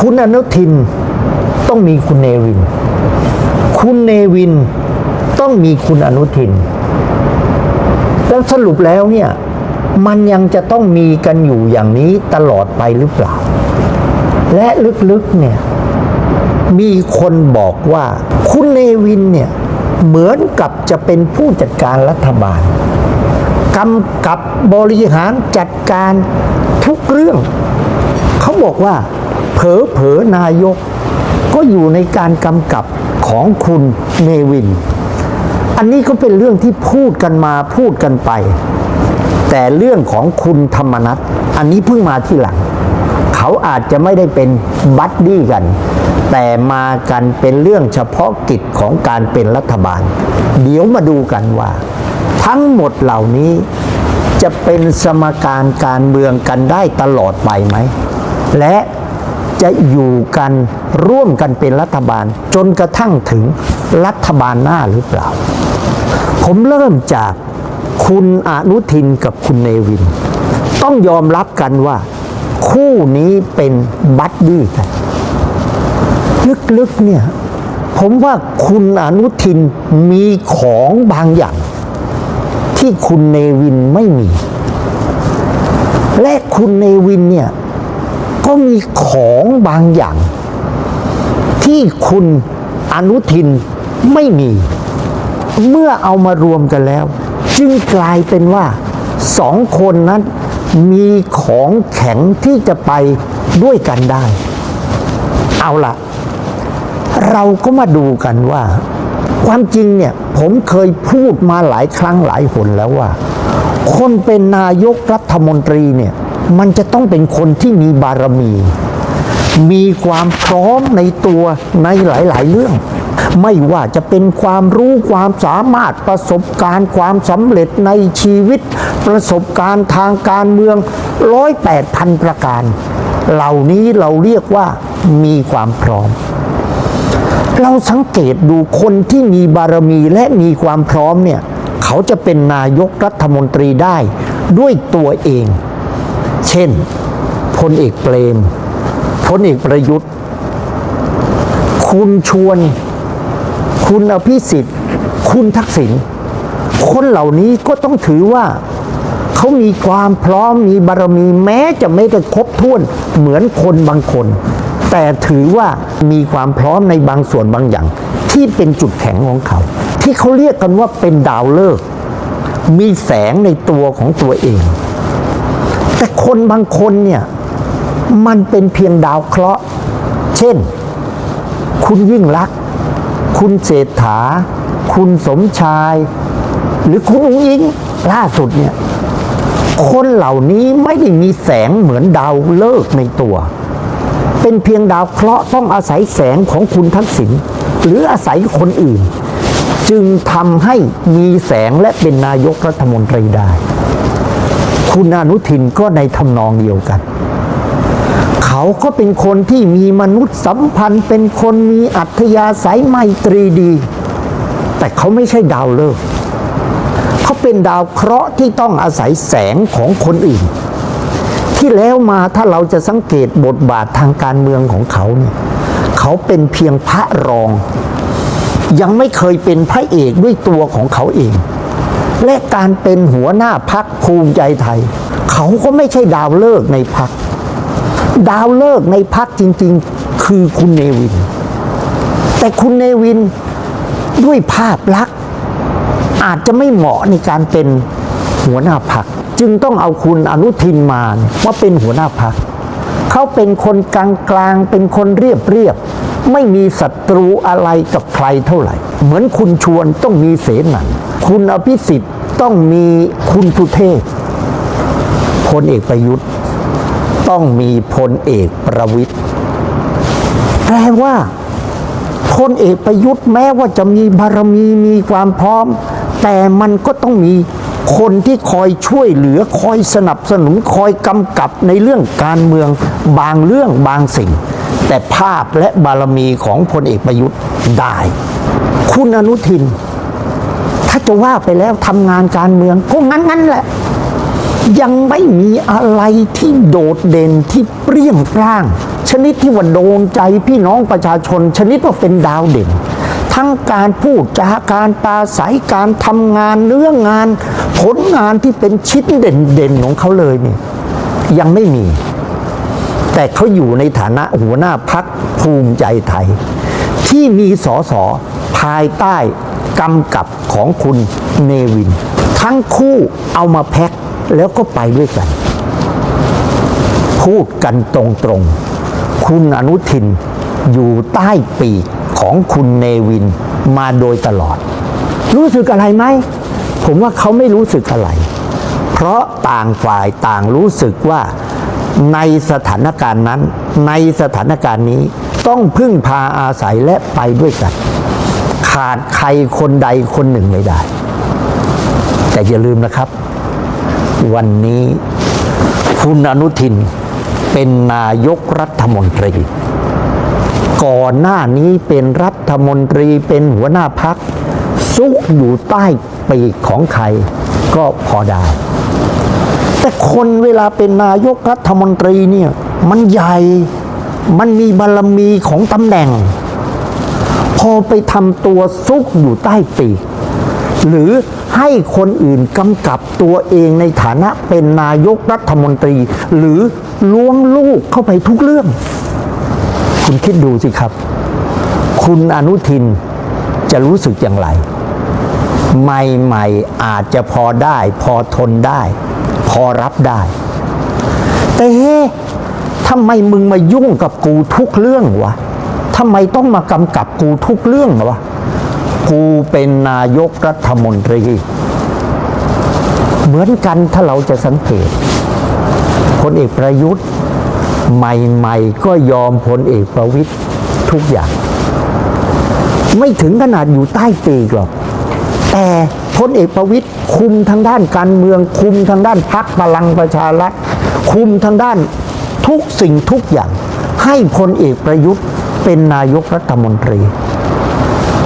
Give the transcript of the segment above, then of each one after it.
คุณอนุทินต้องมีคุณเนวิน คุณเนวินต้องมีคุณอนุทิน แล้วสรุปแล้วเนี่ย มันยังจะต้องมีกันอยู่อย่างนี้ตลอดไปหรือเปล่า และลึกๆเนี่ย มีคนบอกว่าคุณเนวินเนี่ย เหมือนกับจะเป็นผู้จัดการรัฐบาลกำกับบริหารจัดการทุกเรื่อง เขาบอกว่า เผลอเผลอนายก ก็อยู่ในการกำกับของคุณเนวิน อันนี้ก็เป็นเรื่องที่พูดกันมาพูดกันไป แต่เรื่องของคุณธรรมนัฐอันนี้เพิ่งมาที่หลัง เขาอาจจะไม่ได้เป็นบัดดี้กัน แต่มากันเป็นเรื่องเฉพาะกิจของการเป็นรัฐบาล เดี๋ยวมาดูกันว่า ทั้งหมดเหล่านี้จะเป็นสมการการเมืองกันได้ตลอดไปไหม และ จะอยู่กันร่วมกันเป็นรัฐบาล จนกระทั่งถึงรัฐบาลหน้าหรือเปล่า ผมเริ่มจากคุณอนุทินกับคุณเนวิน ต้องยอมรับกันว่า คู่นี้เป็นบัดดี้กัน ลึกๆเนี่ย ผมว่าคุณอนุทินมีของบางอย่าง ที่คุณเนวินไม่มี และคุณเนวินเนี่ย ก็มีของบางอย่าง ที่คุณอนุทินไม่มี เมื่อเอามารวมกันแล้ว จึงกลายเป็นว่าสองคนนั้นมีของแข็งที่จะไปด้วยกันได้ เอาละเราก็มาดูกันว่า ความจริงเนี่ยผมเคยพูดมาหลายครั้งหลายหนแล้วว่า คนเป็นนายกรัฐมนตรีเนี่ย มันจะต้องเป็นคนที่มีบารมี มีความพร้อมในตัวในหลาย ๆ เรื่อง ไม่ว่าจะเป็นความรู้ความสามารถประสบการณ์ความสำเร็จในชีวิต ประสบการณ์ทางการเมืองร้อยแปดพันประการ เหล่านี้เราเรียกว่ามีความพร้อม เราสังเกตดูคนที่มีบารมีและมีความพร้อมเนี่ย เขาจะเป็นนายกรัฐมนตรีได้ด้วยตัวเอง เช่นพลเอกเปรมพลเอกประยุทธ์ คุณชวน คุณอภิสิทธิ์ คุณทักษิณคนเหล่านี้ก็ต้องถือว่าเขามีความพร้อมมีบารมีแม้จะไม่ได้ครบถ้วนเหมือนคนบางคน แต่ถือว่ามีความพร้อมในบางส่วนบางอย่าง ที่เป็นจุดแข็งของเขา ที่เขาเรียกกันว่าเป็นดาวฤกษ์มีแสงในตัวของตัวเอง แต่คนบางคนเนี่ยมันเป็นเพียงดาวเคราะห์ เช่น คุณยิ่งลัก คุณเศรษฐา คุณสมชาย หรือคุณอุ้งอิงล่าสุดเนี่ย คนเหล่านี้ไม่ได้มีแสงเหมือนดาวเลิกในตัว เป็นเพียงดาวเคราะห์ต้องอาศัยแสงของคุณทักษิณหรืออาศัยคนอื่น จึงทำให้มีแสงและเป็นนายกรัฐมนตรีได้ คุณอนุทินก็ในทำนองเดียวกัน เขาก็เป็นคนที่มีมนุษยสัมพันธ์ เป็นคนมีอัธยาศัยไมตรีดี แต่เขาไม่ใช่ดาวฤกษ์เขาเป็นดาวเคราะห์ที่ต้องอาศัยแสงของคนอื่น ที่แล้วมาถ้าเราจะสังเกตบทบาททางการเมืองของเขาเนี่ยเขาเป็นเพียงพระรอง ยังไม่เคยเป็นพระเอกด้วยตัวของเขาเอง และการเป็นหัวหน้าพักภูมิใจไทย เขาก็ไม่ใช่ดาวเลิกในพัก ดาวเลิกในพักจริง ๆ คือคุณเนวิน แต่คุณเนวินด้วยภาพลักษณ์อาจจะไม่เหมาะในการเป็นหัวหน้าพัก จึงต้องเอาคุณอนุทินมาว่าเป็นหัวหน้าพัก เขาเป็นคนกลางกลางๆเป็นคนเรียบเรียบๆไม่มีศัตรูอะไรกับใครเท่าไหร่ เหมือนคุณชวนต้องมีเสนัน คุณอภิสิทธิ์ต้องมีคุณทุเทพพลเอกประยุทธ์ ต้องมีพลเอกประวิตยแปลว่าพลเอกประยุทธ์แม้ว่าจะมีบารมีมีความพร้อม แต่มันก็ต้องมีคนที่คอยช่วยเหลือคอยสนับสนุนคอยกำกับในเรื่องการเมืองบางเรื่องบางสิ่ง แต่ภาพและบารมีของพลเอกประยุทธ์ได้ คุณอนุทิน ถ้าจะว่าไปแล้วทำงานการเมืองก็งั้นๆแหละ ยังไม่มีอะไรที่โดดเด่นที่เปรี้ยงปร้าง ชนิดที่ว่าโดนใจพี่น้องประชาชน ชนิดว่าเป็นดาวเด่น ทั้งการพูดจาการปราศัยการทำงานเนื้องาน ผลงานที่เป็นชิ้นเด่นๆของเขาเลยเนี่ยยังไม่มี แต่เขาอยู่ในฐานะหัวหน้าพักภูมิใจไทย ที่มีสอสอภายใต้ กำกับของคุณเนวิน ทั้งคู่เอามาแพ็คแล้วก็ไปด้วยกัน พูดกันตรงๆ คุณอนุทินอยู่ใต้ปีกของคุณเนวินมาโดยตลอด รู้สึกอะไรไหม ผมว่าเขาไม่รู้สึกอะไร เพราะต่างฝ่ายต่างรู้สึกว่าในสถานการณ์นั้น ในสถานการณ์นี้ต้องพึ่งพาอาศัยและไปด้วยกัน ขาดใครคนใดคนหนึ่งไม่ได้ แต่อย่าลืมนะครับ วันนี้คุณอนุทินเป็นนายกรัฐมนตรี ก่อนหน้านี้เป็นรัฐมนตรีเป็นหัวหน้าพัก ซุกอยู่ใต้ปีกของใครก็พอได้ แต่คนเวลาเป็นนายกรัฐมนตรีเนี่ย มันใหญ่มันมีบารมีของตำแหน่ง พอไปทำตัวซุกอยู่ใต้ปีกหรือให้คนอื่นกำกับตัวเองในฐานะเป็นนายกรัฐมนตรี หรือล้วงลูกเข้าไปทุกเรื่อง คุณคิดดูสิครับ คุณอนุทินจะรู้สึกอย่างไร ใหม่ๆอาจจะพอได้ พอทนได้ พอรับได้ แต่เฮ้ทำไมมึงมายุ่งกับกูทุกเรื่องวะ ทำไมต้องมากำกับกูทุกเรื่องวะกูเป็นนายกรัฐมนตรี เหมือนกันถ้าเราจะสังเกตพลเอกประยุทธ์ ใหม่ๆ ก็ยอมพลเอกประวิตยทุกอย่าง ไม่ถึงขนาดอยู่ใต้ปีกหรอก แต่พลเอกประวิตยคุมทางด้านการเมือง คุมทางด้านพักพลังประชารัฐ คุมทางด้านทุกสิ่งทุกอย่าง ให้พลเอกประยุทธ์ เป็นนายกรัฐมนตรี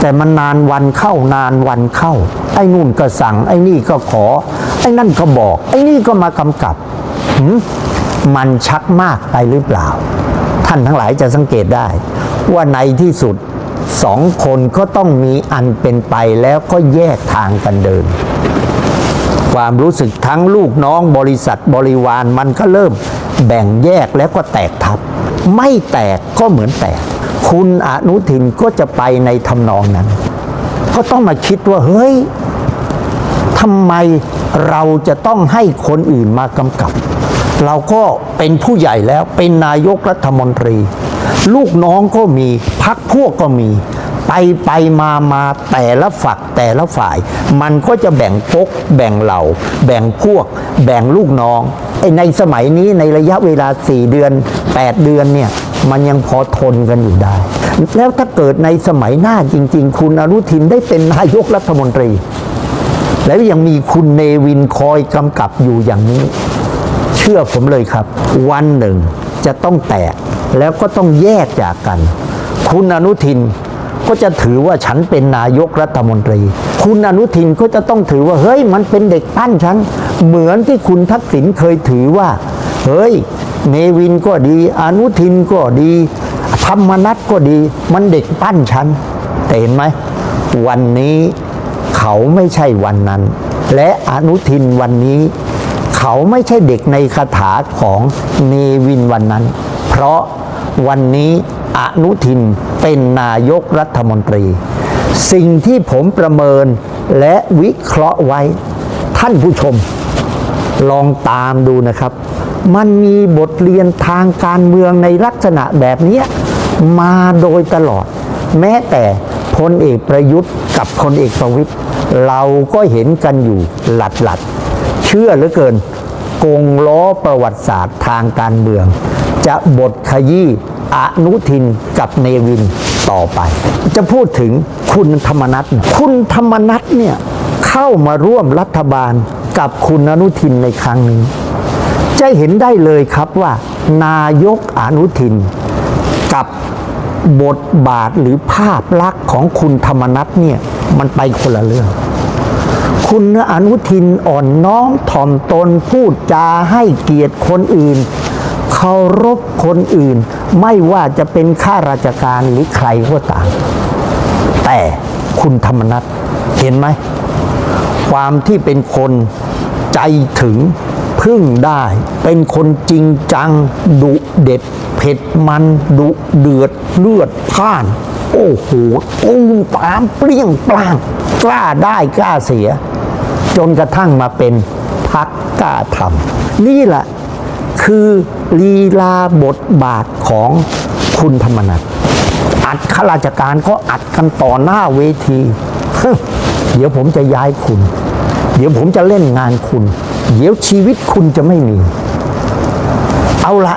แต่มันนานวันเข้านานวันเข้า ไอ้นู่นก็สั่ง ไอ้นี่ก็ขอ ไอ้นั่นก็บอก ไอ้นี่ก็มากำกับมมันชักมากไปหรือเปล่า ท่านทั้งหลายจะสังเกตได้ ว่าในที่สุดสองคนก็ต้องมีอันเป็นไปแล้วก็แยกทางกันเดิน ความรู้สึกทั้งลูกน้องบริษัทบริวารมันก็เริ่มแบ่งแยกแล้วก็แตกทับ ไม่แตกก็เหมือนแตก คุณอนุทินก็จะไปในทำนองนั้น ก็ต้องมาคิดว่า เฮ้ยทำไมเราจะต้องให้คนอื่นมากำกับ เราก็เป็นผู้ใหญ่แล้วเป็นนายกรัฐมนตรี ลูกน้องก็มีพักพวกก็มี ไปไปมามาแต่ละฝักแต่ละฝ่าย มันก็จะแบ่งปกแบ่งเหล่า แบ่งพวก แบ่งลูกน้องไอในสมัยนี้ในระยะเวลา 4 เดือน 8 เดือนเนี่ย มันยังพอทนกันอยู่ได้ แล้วถ้าเกิดในสมัยหน้าจริง ๆ คุณอนุทินได้เป็นนายกรัฐมนตรี แล้วยังมีคุณเนวินคอยกำกับอยู่อย่างนี้ เชื่อผมเลยครับ วันหนึ่งจะต้องแตกแล้วก็ต้องแยกจากกัน คุณอนุทินก็จะถือว่าฉันเป็นนายกรัฐมนตรี คุณอนุทินก็จะต้องถือว่าเฮ้ยมันเป็นเด็กปั้นฉัน เหมือนที่คุณทักษิณเคยถือว่า เฮ้ย เนวินก็ดี อนุทินก็ดี ธรรมนัตก็ดี มันเด็กปั้นฉันแต่เห็นไหม วันนี้เขาไม่ใช่วันนั้น และอนุทินวันนี้ เขาไม่ใช่เด็กในคาถาของเนวินวันนั้น เพราะวันนี้อนุทินเป็นนายกรัฐมนตรี สิ่งที่ผมประเมินและวิเคราะห์ไว้ ท่านผู้ชม ลองตามดูนะครับ มันมีบทเรียนทางการเมืองในลักษณะแบบนี้มาโดยตลอด แม้แต่พลเอกประยุทธ์กับพลเอกประวิตยเราก็เห็นกันอยู่หลัดหลัดเชื่อเหลือเกินกงล้อประวัติศาสตร์ทางการเมือง จะบทขยี้อนุทินกับเนวินต่อไป จะพูดถึงคุณธรรมนัฐคุณธรรมนัฐเนี่ยเข้ามาร่วมรัฐบาลกับคุณอนุทินในครั้งนี้ จะเห็นได้เลยครับว่า นายกอนุทิน กับบทบาทหรือภาพลักษณ์ของคุณธรรมนัฐเนี่ยมันไปคนละเรื่อง คุณอนุทินอ่อนน้อมถ่อมตนพูดจาให้เกียรติคนอื่นเคารพคนอื่น ไม่ว่าจะเป็นข้าราชการหรือใครก็ตามแต่คุณธรรมนัฐเห็นไหม ความที่เป็นคนใจถึง พึ่งได้ เป็นคนจริงจัง ดุเด็ด เผ็ดมัน ดุเดือดเลือดพล่าน โอ้โหตูมตามเปรี้ยงปร้าง กล้าได้กล้าเสีย จนกระทั่งมาเป็นพักกล้าทำนี่แหละคือลีลาบทบาทของคุณธรรมนัฐอัดข้าราชการก็อัดกันต่อหน้าเวที เดี๋ยวผมจะย้ายคุณ เดี๋ยวผมจะเล่นงานคุณ เดี๋ยวชีวิตคุณจะไม่มี เอาละ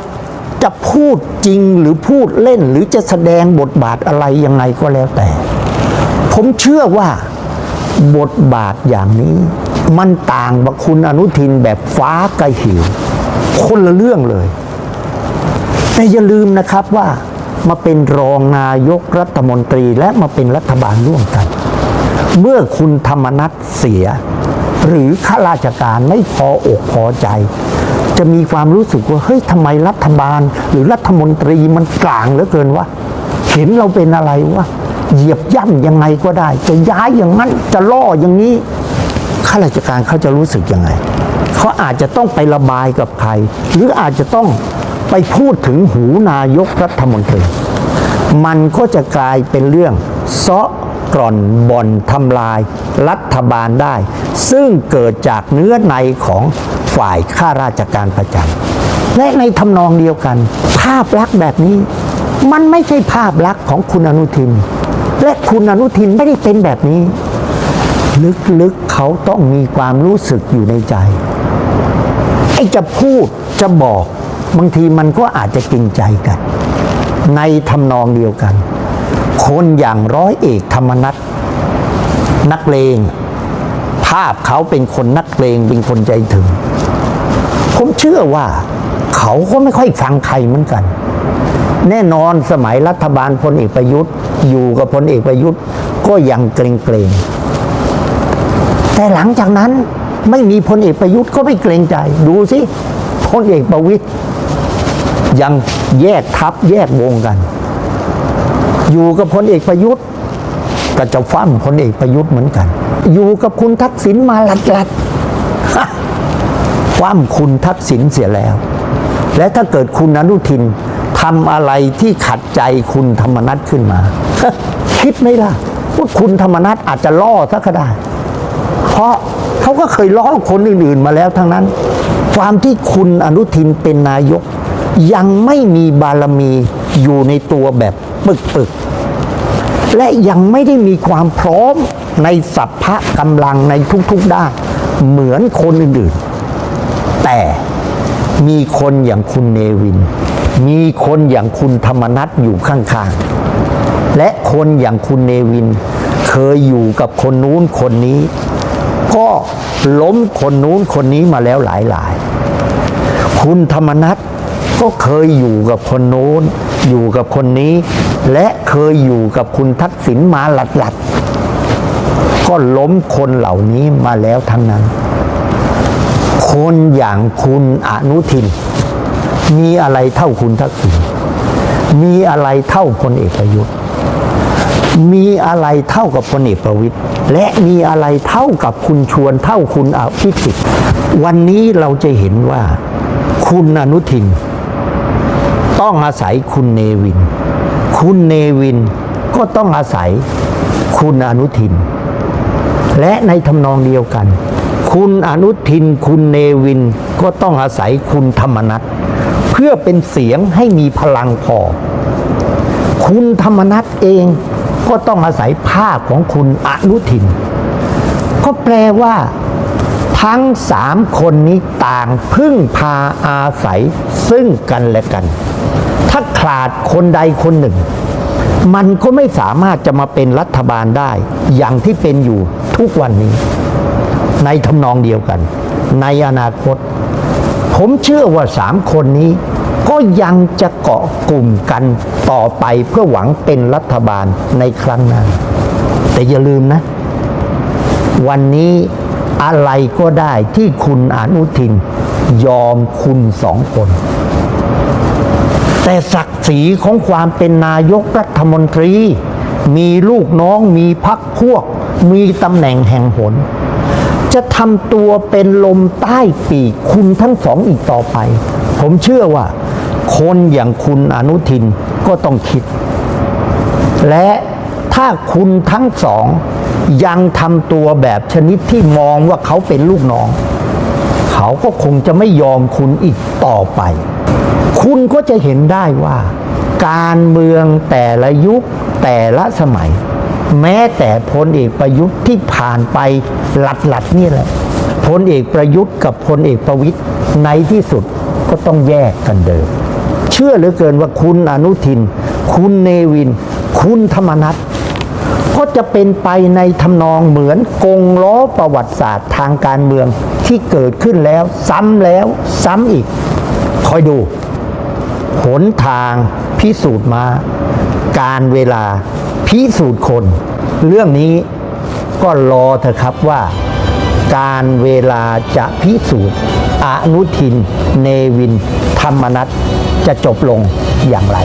จะพูดจริงหรือพูดเล่นหรือจะแสดงบทบาทอะไรยังไงก็แล้วแต่ ผมเชื่อว่าบทบาทอย่างนี้ มันต่างกับคุณอนุทินแบบฟ้าไกระหิว คนละเรื่องเลย แต่อย่าลืมนะครับว่ามาเป็นรองนายกรัฐมนตรีและมาเป็นรัฐบาลร่วมกัน เมื่อคุณธรรมนัฐเสีย หรือข้าราชการไม่พออกพอใจ จะมีความรู้สึกว่าเฮ้ยทำไมรัฐบาล หรือรัฐมนตรีมันกลางเหลือเกินวะเห็นเราเป็นอะไรวะเหยียบย่ำยังไงก็ได้ จะย้ายอย่างนั้นจะล่ออย่างนี้ข้าราชการเขาจะรู้สึกยังไงเขาอาจจะต้องไประบายกับใคร หรืออาจจะต้องไปพูดถึงหูนายกรัฐมนตรี มันก็จะกลายเป็นเรื่องเซาะ กร่อนบ่อนทำลายรัฐบาลได้ ซึ่งเกิดจากเนื้อในของฝ่ายข้าราชการประจำและในทำนองเดียวกัน ภาพลักษณ์แบบนี้ มันไม่ใช่ภาพลักษณ์ของคุณอนุทิน และคุณอนุทินไม่ได้เป็นแบบนี้ ลึกๆเขาต้องมีความรู้สึกอยู่ในใจไอ้จะพูดจะบอกบางทีมันก็อาจจะกรงใจกัน ในทำนองเดียวกัน คนอย่างร้อยเอกธรรมนัฐนักเลง ภาพเขาเป็นคนนักเลงเป็นคนใจถึง ผมเชื่อว่า เขาก็ไม่ค่อยฟังใครเหมือนกัน แน่นอนสมัยรัฐบาลพลเอกประยุทธ์ อยู่กับพลเอกประยุทธ์ก็ยังเกรงเกรงแต่หลังจากนั้นไม่มีพลเอกประยุทธ์ก็ไม่เกรงใจ ดูสิพลเอกประวิตยยังแยกทัพแยกวงกัน อยู่กับพลเอกประยุทธ์ก็จะฟั่มพลเอกประยุทธ์เหมือนกัน อยู่กับคุณทักษิณมาหลัดๆฮะฟั่มคุณทักษิณเสียแล้ว และถ้าเกิดคุณอนุทินทำอะไรที่ขัดใจคุณธรรมนัฐขึ้นมา คิดไหมล่ะว่าคุณธรรมนัฐอาจจะล่อซะก็ได้ เพราะเขาก็เคยล้อคนอื่นๆมาแล้วทั้งนั้น ความที่คุณอนุทินเป็นนายก ยังไม่มีบารมีอยู่ในตัวแบบ ปึกๆและยังไม่ได้มีความพร้อมในสัพพะกำลังในทุกๆด้านเหมือนคนอื่นๆ แต่มีคนอย่างคุณเนวิน มีคนอย่างคุณธรรมนัฐอยู่ข้างๆ และคนอย่างคุณเนวิน เคยอยู่กับคนนู้นคนนี้ ก็ล้มคนนู้นคนนี้มาแล้วหลายๆ คุณธรรมนัฐก็เคยอยู่กับคนโน้น อยู่กับคนนี้ และเคยอยู่กับคุณทักษิณมาหลัดๆ ก็ล้มคนเหล่านี้มาแล้วทั้งนั้น คนอย่างคุณอนุทิน มีอะไรเท่าคุณทักษิณมีอะไรเท่าพลเอกประยุทธ์ มีอะไรเท่ากับพลเอกประวิตยและมีอะไรเท่ากับคุณชวนเท่าคุณอภิสิทธิ์วันนี้เราจะเห็นว่า คุณอนุทิน ต้องอาศัยคุณเนวิน คุณเนวินก็ต้องอาศัยคุณอนุทิน และในทำนองเดียวกัน คุณอนุทิน คุณเนวินก็ต้องอาศัยคุณธรรมนัฐเพื่อเป็นเสียงให้มีพลังพอ คุณธรรมนัฐเองก็ต้องอาศัยภาพของคุณอนุทิน ก็แปลว่า ทั้งสามคนนี้ต่างพึ่งพาอาศัยซึ่งกันและกัน ถ้า ขาดคนใดคนหนึ่ง มันก็ไม่สามารถจะมาเป็นรัฐบาลได้ อย่างที่เป็นอยู่ทุกวันนี้ ในทำนองเดียวกัน ในอนาคต ผมเชื่อว่าสามคนนี้ก็ยังจะเกาะกลุ่มกันต่อไปเพื่อหวังเป็นรัฐบาลในครั้งหน้า แต่อย่าลืมนะ วันนี้อะไรก็ได้ที่คุณอนุทิน ยอมคุณสองคน แต่ศักดิ์ศรีของความเป็นนายกรัฐมนตรี มีลูกน้องมีพักพวก มีตำแหน่งแห่งหน จะทำตัวเป็นลมใต้ปีกคุณทั้งสองอีกต่อไป ผมเชื่อว่า คนอย่างคุณอนุทินก็ต้องคิด และถ้าคุณทั้งสองยังทำตัวแบบชนิดที่มองว่าเขาเป็นลูกน้อง เขาก็คงจะไม่ยอมคุณอีกต่อไป คุณก็จะเห็นได้ว่า การเมืองแต่ละยุคแต่ละสมัย แม้แต่พลเอกประยุทธ์ที่ผ่านไปหลัดหลัดๆนี่แหละพลเอกประยุทธ์กับพลเอกประวิตย์ในที่สุดก็ต้องแยกกันเดินเชื่อเหลือเกินว่าคุณอนุทิน คุณเนวิน คุณธรรมนัฐ จะเป็นไปในทำนองเหมือนกงล้อประวัติศาสตร์ทางการเมืองที่เกิดขึ้นแล้วซ้ำแล้วซ้ำอีก คอยดู หนทางพิสูจน์มา การเวลาพิสูจน์คน เรื่องนี้ก็รอเถอะครับว่า การเวลาจะพิสูจน์อนุทิน เนวิน ธรรมนัฐจะจบลงอย่างไร